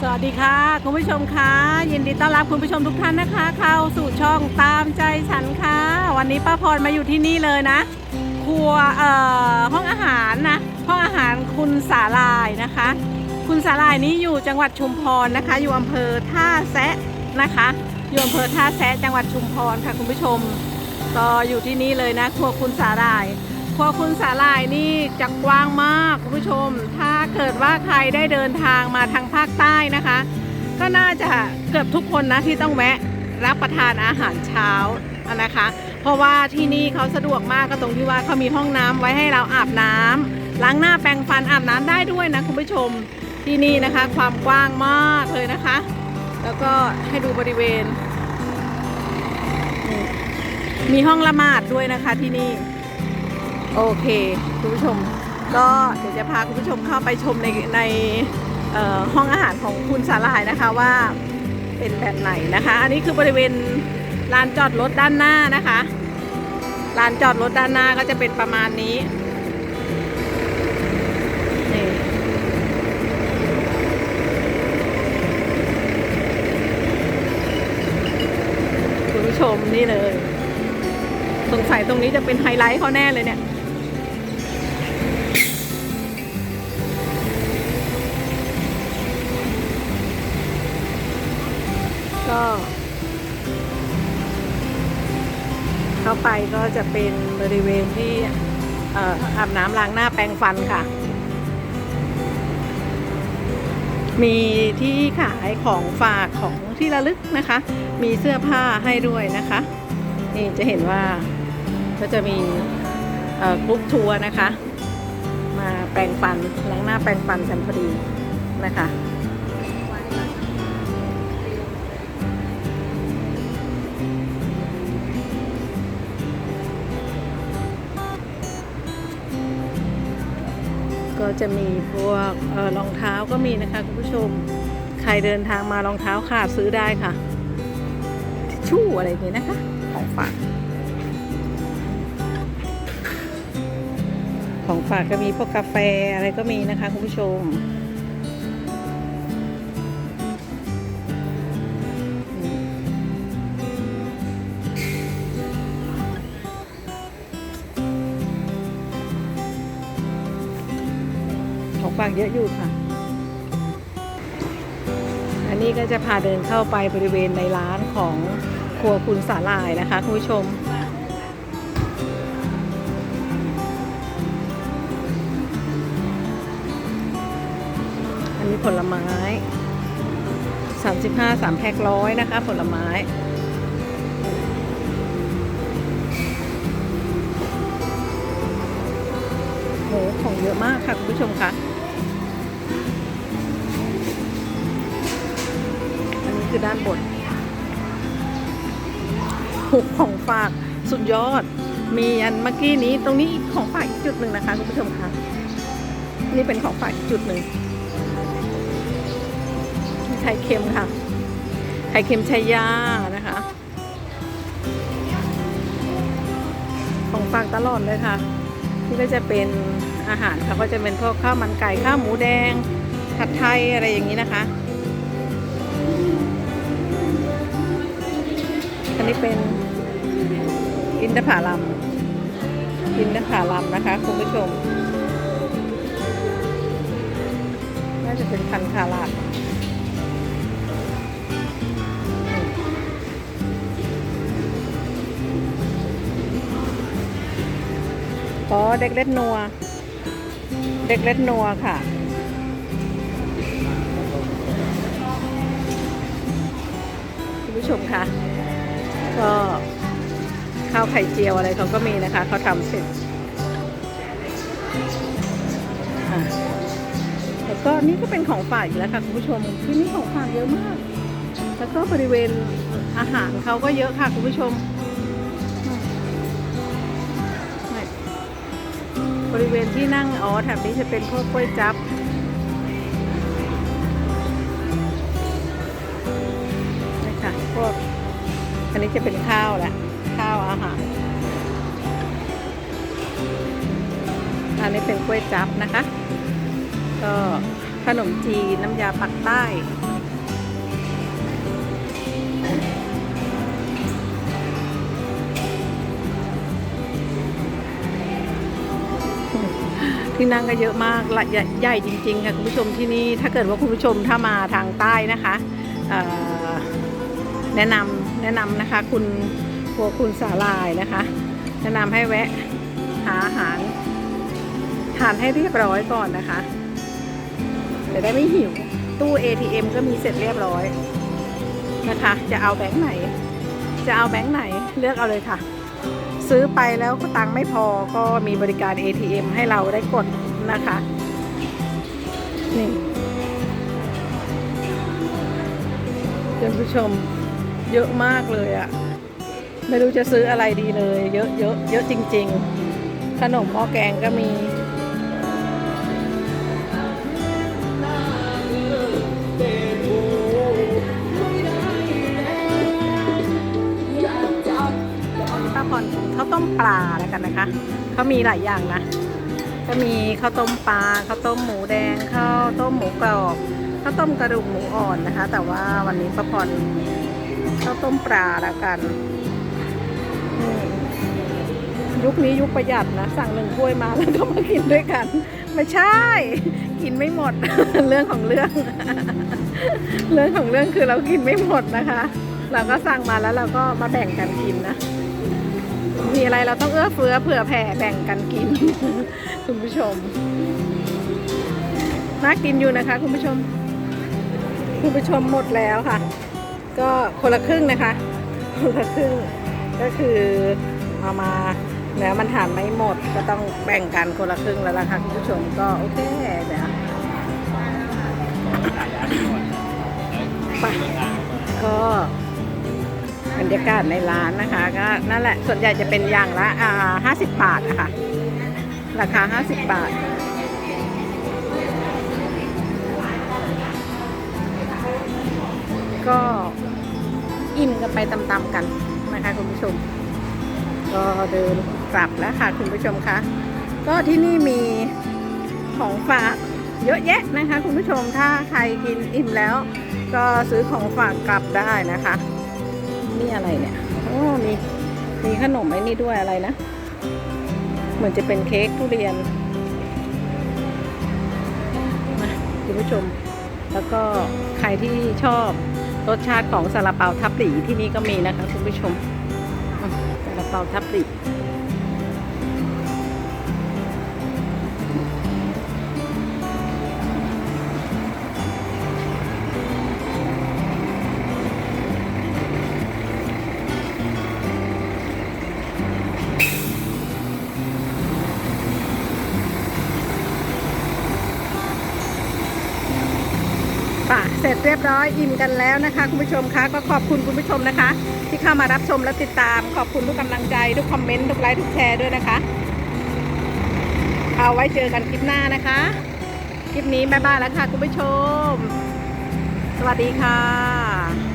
สวัสดีค่ะ คุณผู้ชมคะยินดีต้อนรับคุณผู้ชมทุกท่านนะคะ เข้าสู่ช่องตามใจฉันค่ะ วันนี้ป้าพรมาอยู่ที่นี่เลยนะ ครัวเอ่อห้องอาหารนะห้องอาหารคุณสาลายนะคะ คุณสาลายนี้อยู่จังหวัดชุมพรนะคะ อยู่อำเภอท่าแซะนะคะอยู่อำเภอท่าแซะจังหวัดชุมพรค่ะคุณผู้ชม ก็อยู่ที่นี่เลยนะ ครัวคุณสาลาย ครัวคุณสาลายนี่จะกว้างมากคุณผู้ชม ถ้าเกิดว่าใครได้เดินทางมาทางภาคใต้นะคะ ก็น่าจะเกือบทุกคนนะที่ต้องแวะรับประทานอาหารเช้านะคะ เพราะว่าที่นี่เขาสะดวกมากก็ตรงที่ว่าเขามีห้องน้ำไว้ให้เราอาบน้ำล้างหน้าแปรงฟันอาบน้ำได้ด้วยนะคุณผู้ชมที่นี่นะคะ ความกว้างมากเลยนะคะ แล้วก็ให้ดูบริเวณ มีห้องละหมาดด้วยนะคะที่นี่ โอเคคุณผู้ชมก็เดี๋ยวจะพาคุณผู้ชมเข้าไปชมในในห้องอาหารของคุณสาลายนะคะว่าเป็นแบบไหนนะคะ อันนี้คือบริเวณลานจอดรถด้านหน้านะคะลานจอดรถด้านหน้าก็จะเป็นประมาณนี้คุณผู้ชมนี่เลย สงสัยตรงนี้จะเป็นไฮไลท์เขาแน่เลยเนี่ย ก็เข้าไปก็จะเป็นบริเวณที่อาบน้ำล้างหน้าแปรงฟันค่ะ มีที่ขายของฝากของที่ระลึกนะคะ มีเสื้อผ้าให้ด้วยนะคะ นี่จะเห็นว่าก็จะมีกรุ๊ปทัวร์นะคะ มาแปรงฟันล้างหน้าแปรงฟันกันพอดีนะคะ ก็จะมีพวกเออรองเท้าก็มีนะคะคุณผู้ชม ใครเดินทางมารองเท้าขาดซื้อได้ค่ะทิชชู่อะไรอย่างนี้นะคะ ของฝาก ของฝากก็มีพวกกาแฟอะไรก็มีนะคะคุณผู้ชม ของฝากเยอะอยู่ค่ะ อันนี้ก็จะพาเดินเข้าไปบริเวณในร้านของครัวคุณสาลายนะคะคุณผู้ชมอันนี้ผลไม้ 35 3แพ็คร้อยนะคะ ผลไม้ โห ของเยอะมากค่ะ คุณผู้ชมคะ คือด้านบนหุกของฝากสุดยอด มีอันเมื่อกี้นี้ตรงนี้ของฝากอีกจุดหนึ่งนะคะคุณผู้ชมคะนี่เป็นของฝากอีกจุดหนึ่งไข่เค็มค่ะ ไข่เค็มชายานะคะ ของฝากตลอดเลยค่ะนี่ก็จะเป็นอาหารค่ะก็จะเป็นพวกข้าวมันไก่ข้าวหมูแดงผัดไทยอะไรอย่างนี้นะคะ นี้เป็นอินทผลัมอินทผลัมนะคะคุณผู้ชม น่าจะเป็นพันธุ์คาราดอ๋อเด็กเล็ดนัว เด็กเล็ดนัวค่ะคุณผู้ชมคะ ก็ข้าวไข่เจียวอะไรเขาก็มีนะคะ เขาทำเสร็จแล้วก็นี่ก็เป็นของฝากอีกแล้วค่ะคุณผู้ชมที่นี่ของฝากเยอะมาก แล้วก็บริเวณอาหารเขาก็เยอะค่ะคุณผู้ชม บริเวณที่นั่งอ๋อแถบนี้จะเป็นพวกกล้วยจับ อันนี้จะเป็นข้าวแหละข้าวอาหารอันนี้เป็นกล้วยจับนะคะ ก็ขนมจีนน้ำยาปักใต้ที่นั่งก็เยอะมากละใหญ่จริง ๆ ค่ะ คุณผู้ชมที่นี่ถ้าเกิดว่าคุณผู้ชมถ้ามาทางใต้นะคะแนะนำ นะนำนะคะคุณครัวคุณสาลายนะคะ แนะนำให้แวะหาอาหารทานให้เรียบร้อยก่อนนะคะจะได้ไม่หิว ตู้ ATM ก็มีเสร็จเรียบร้อยนะคะ จะเอาแบงค์ไหน จะเอาแบงค์ไหนเลือกเอาเลยค่ะ ซื้อไปแล้วก็ตังค์ไม่พอก็มีบริการ ATM ให้เราได้กดนะคะนี่คุณผู้ชม เยอะมากเลยอะไม่รู้จะซื้ออะไรดีเลย เยอะเยอะเยอะจริง ๆ ขนมหม้อแกงก็มีป้าพรข้าวต้มปลาแล้วกันนะคะเขามีหลายอย่างนะก็มีข้าวต้มปลาข้าวต้มหมูแดงข้าวต้มหมูกรอบข้าวต้มกระดูกหมูอ่อนนะคะ แต่ว่าวันนี้ป้าพร ข้าวต้มปลาแล้วกันยุคนี้ยุคประหยัดนะ สั่งหนึ่งถ้วยมาแล้วก็มากินด้วยกัน ไม่ใช่ กินไม่หมด เรื่องของเรื่อง เรื่องของเรื่องคือเรากินไม่หมดนะคะ เราก็สั่งมาแล้วเราก็มาแบ่งกันกินนะมีอะไรเราต้องเอื้อเฟื้อเผื่อแผ่แบ่งกันกิน คุณผู้ชมน่ากินอยู่นะคะ คุณผู้ชม คุณผู้ชมหมดแล้วค่ะ ก็คนละครึ่งนะคะ คนละครึ่งก็คือเอามาแล้วมันทานไม่หมดก็ต้องแบ่งกันคนละครึ่งแล้วล่ะค่ะคุณผู้ชมก็โอเคเดี๋ยวไปก็บรรยากาศในร้านนะคะ ก็นั่นแหละส่วนใหญ่จะเป็นอย่างละอ่าห้าสิบบาทนะคะราคาห้าสิบบาทก็ิ่มกันไปตามๆกันนะคะคุณผู้ชม ก็เดินกลับแล้วค่ะคุณผู้ชมคะก็ที่นี่มีของฝากเยอะแยะนะคะ คุณผู้ชมถ้าใครกินอิ่มแล้ว ก็ซื้อของฝากกลับได้นะคะ นี่อะไรเนี่ยโอ้มีมีขนมไอ้นี่ด้วยอะไรนะเหมือนจะเป็นเค้กทุเรียนนะคุณผู้ชม แล้วก็ใครที่ชอบ รสชาติของซาลาเปาทับหลีที่นี่ก็มีนะคะคุณผู้ชมซาลาเปาทับหลี เรียบร้อยอิ่มกันแล้วนะคะ คุณผู้ชมคะก็ขอบคุณคุณผู้ชมนะคะ ที่เข้ามารับชมและติดตาม ขอบคุณทุกกำลังใจทุกคอมเมนต์ทุกไลค์ทุกแชร์ด้วยนะคะ เอาไว้เจอกันคลิปหน้านะคะ คลิปนี้บ๊ายบายแล้วค่ะ คุณผู้ชม สวัสดีค่ะ